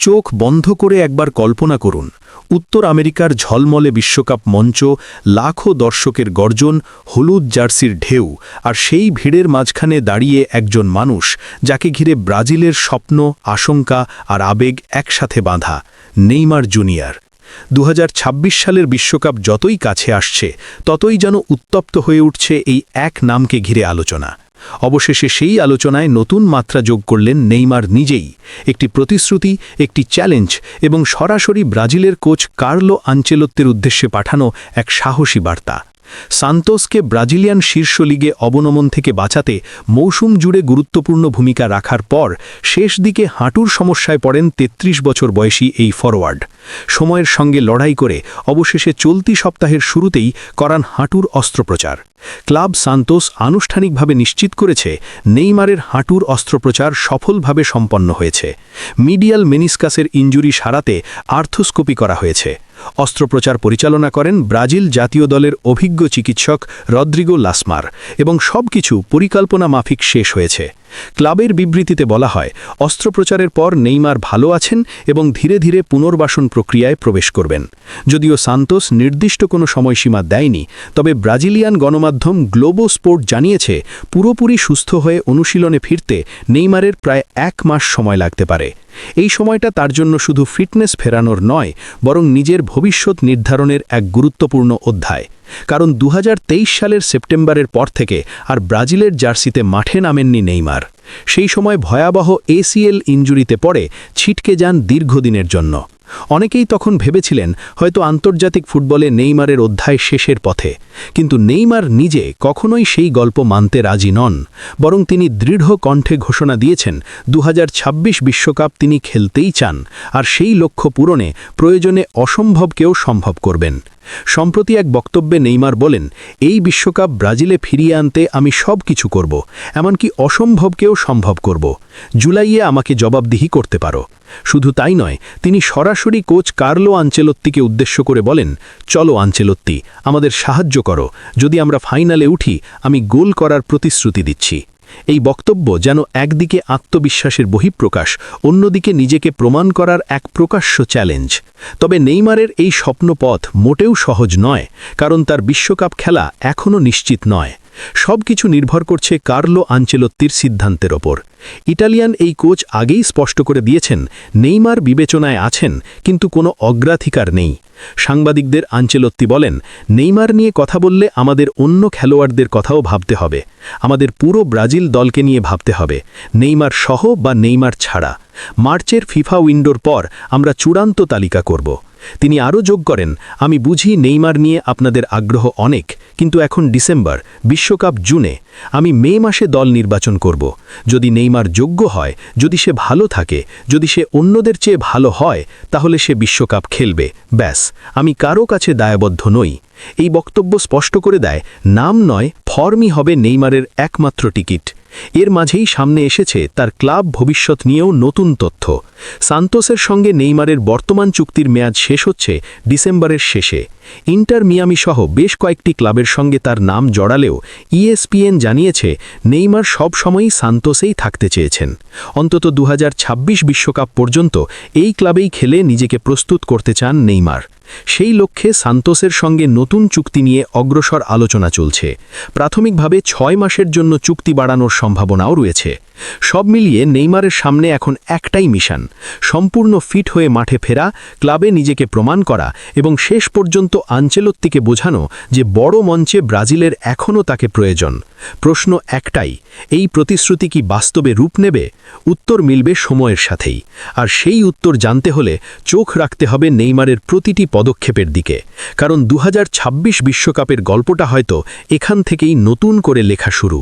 চোখ বন্ধ করে একবার কল্পনা করুন, উত্তর আমেরিকার ঝলমলে বিশ্বকাপ মঞ্চ, লাখো দর্শকের গর্জন, হলুদ জার্সির ঢেউ, আর সেই ভিড়ের মাঝখানে দাঁড়িয়ে একজন মানুষ, যাকে ঘিরে ব্রাজিলের স্বপ্ন, আশঙ্কা আর আবেগ একসাথে বাঁধা, নেইমার জুনিয়র। দু হাজার ছাব্বিশ সালের বিশ্বকাপ যতই কাছে আসছে, ততই যেন উত্তপ্ত হয়ে উঠছে এই এক নামকে ঘিরে আলোচনা। অবশেষে সেই আলোচনায় নতুন মাত্রা যোগ করলেন নেইমার নিজেই। একটি প্রতিশ্রুতি, একটি চ্যালেঞ্জ এবং সরাসরি ব্রাজিলের কোচ কার্লো আঞ্চেলত্বের উদ্দেশ্যে পাঠানো এক সাহসী বার্তা। সান্তোসকে ব্রাজিলিয়ান শীর্ষ লিগে অবনমন থেকে বাঁচাতে মৌসুম জুড়ে গুরুত্বপূর্ণ ভূমিকা রাখার পর শেষ দিকে হাঁটুর সমস্যায় পড়েন ৩৩ বছর বয়সী এই ফরওয়ার্ড সময়ের সঙ্গে লড়াই করে অবশেষে চলতি সপ্তাহের শুরুতেই করান হাঁটুর অস্ত্রোপচার। ক্লাব সান্তোস আনুষ্ঠানিকভাবে নিশ্চিত করেছে, নেইমারের হাঁটুর অস্ত্রোপচার সফলভাবে সম্পন্ন হয়েছে। মিডিয়াল মেনিসকাসের ইঞ্জুরি সারাতে আর্থোস্কোপি করা হয়েছে। অস্ত্রোপচার পরিচালনা করেন ব্রাজিল জাতীয় দলের অভিজ্ঞ চিকিৎসক রদ্রিগো লাসমার এবং সবকিছু পরিকল্পনা মাফিক শেষ হয়েছে। ক্লাবের বিবৃতিতে বলা হয়, অস্ত্রোপচারের পর নেইমার ভালো আছেন এবং ধীরে ধীরে পুনর্বাসন প্রক্রিয়ায় প্রবেশ করবেন। যদিও সান্তোস নির্দিষ্ট কোনো সময়সীমা দেয়নি, তবে ব্রাজিলিয়ান গণমাধ্যম গ্লোবো স্পোর্ট জানিয়েছে, পুরোপুরি সুস্থ হয়ে অনুশীলনে ফিরতে নেইমারের প্রায় এক মাস সময় লাগতে পারে। এই সময়টা তার জন্য শুধু ফিটনেস ফেরানোর নয়, বরং নিজের ভবিষ্যৎ নির্ধারণের এক গুরুত্বপূর্ণ অধ্যায়। কারণ দু হাজার তেইশ সালের সেপ্টেম্বরের পর থেকে আর ব্রাজিলের জার্সিতে মাঠে নামেননি নেইমার। সেই সময় ভয়াবহ এসিএল ইঞ্জুরিতে পড়ে ছিটকে যান দীর্ঘদিনের জন্য। অনেকেই তখন ভেবেছিলেন, হয়তো আন্তর্জাতিক ফুটবলে নেইমারের অধ্যায় শেষের পথে। কিন্তু নেইমার নিজে কখনোই সেই গল্প মানতে রাজি নন, বরং তিনি দৃঢ় কণ্ঠে ঘোষণা দিয়েছেন দু বিশ্বকাপ তিনি খেলতেই চান, আর সেই লক্ষ্য পূরণে প্রয়োজনে অসম্ভবকেও সম্ভব করবেন। সম্প্রতি এক বক্তব্যে নেইমার বলেন, এই বিশ্বকাপ ব্রাজিলে ফিরিয়ে আনতে আমি সব কিছু করব, এমনকি অসম্ভবকেও সম্ভব করব। জুলাইয়ে আমাকে জবাবদিহি করতে পারো। শুধু তাই নয়, তিনি সরাসরি কোচ কার্লো আঞ্চেলত্তিকে উদ্দেশ্য করে বলেন, চলো আঞ্চেলত্তি, আমাদের সাহায্য করো। যদি আমরা ফাইনালে উঠি, আমি গোল করার প্রতিশ্রুতি দিচ্ছি। এই বক্তব্য যেন একদিকে আত্মবিশ্বাসের বহিঃপ্রকাশ, অন্যদিকে নিজেকে প্রমাণ করার এক প্রকাশ্য চ্যালেঞ্জ। তবে নেইমারের এই স্বপ্নপথ মোটেও সহজ নয়, কারণ তার বিশ্বকাপ খেলা এখনও নিশ্চিত নয়। সব কিছু নির্ভর করছে কার্লো আঞ্চেলত্তির সিদ্ধান্তের ওপর। ইটালিয়ান এই কোচ আগেই স্পষ্ট করে দিয়েছেন, নেইমার বিবেচনায় আছেন, কিন্তু কোনো অগ্রাধিকার নেই। সাংবাদিকদের আঞ্চেলত্তি বলেন, নেইমার নিয়ে কথা বললে আমাদের অন্য খেলোয়াড়দের কথাও ভাবতে হবে। আমাদের পুরো ব্রাজিল দলকে নিয়ে ভাবতে হবে, নেইমার সহ বা নেইমার ছাড়া। মার্চের ফিফা উইন্ডোর পর আমরা চূড়ান্ত তালিকা করব। তিনি আরও যোগ করেন, আমি বুঝি নেইমার নিয়ে আপনাদের আগ্রহ অনেক, কিন্তু এখন ডিসেম্বর, বিশ্বকাপ জুনে, আমি মে মাসে দল নির্বাচন করব। যদি নেইমার যোগ্য হয়, যদি সে ভালো থাকে, যদি সে অন্যদের চেয়ে ভালো হয়, তাহলে সে বিশ্বকাপ খেলবে। ব্যাস, আমি কারও কাছে দায়বদ্ধ নই। এই বক্তব্য স্পষ্ট করে দেয়, নাম নয় ফর্মই হবে নেইমারের একমাত্র টিকিট। এর মাঝেই সামনে এসেছে তার ক্লাব ভবিষ্যৎ নিয়েও নতুন তথ্য। সান্তোসের সঙ্গে নেইমারের বর্তমান চুক্তির মেয়াদ শেষ হচ্ছে ডিসেম্বরের শেষে। ইন্টার মিয়ামি সহ বেশ কয়েকটি ক্লাবের সঙ্গে তার নাম জড়ালেও ইএসপিএন জানিয়েছে, নেইমার সব সময়ই সান্তোসেই থাকতে চেয়েছেন। অন্তত দু বিশ্বকাপ পর্যন্ত এই ক্লাবেই খেলে নিজেকে প্রস্তুত করতে চান নেইমার। সেই লক্ষ্যে সান্তোসের সঙ্গে নতুন চুক্তি নিয়ে অগ্রসর আলোচনা চলছে। প্রাথমিকভাবে ছয় মাসের জন্য চুক্তি বাড়ানোর সম্ভাবনাও রয়েছে। সব মিলিয়ে নেইমারের সামনে এখন একটাই মিশন, সম্পূর্ণ ফিট হয়ে মাঠে ফেরা, ক্লাবে নিজেকে প্রমাণ করা এবং শেষ পর্যন্ত আঞ্চেলত্তিকে বোঝানো যে বড় মঞ্চে ব্রাজিলের এখনও তাকে প্রয়োজন। প্রশ্ন একটাই, এই প্রতিশ্রুতি কি বাস্তবে রূপ নেবে? উত্তর মিলবে সময়ের সাথেই। আর সেই উত্তর জানতে হলে চোখ রাখতে হবে নেইমারের প্রতিটি পদক্ষেপের দিকে। কারণ দু বিশ্বকাপের গল্পটা হয়তো এখান থেকেই নতুন করে লেখা শুরু।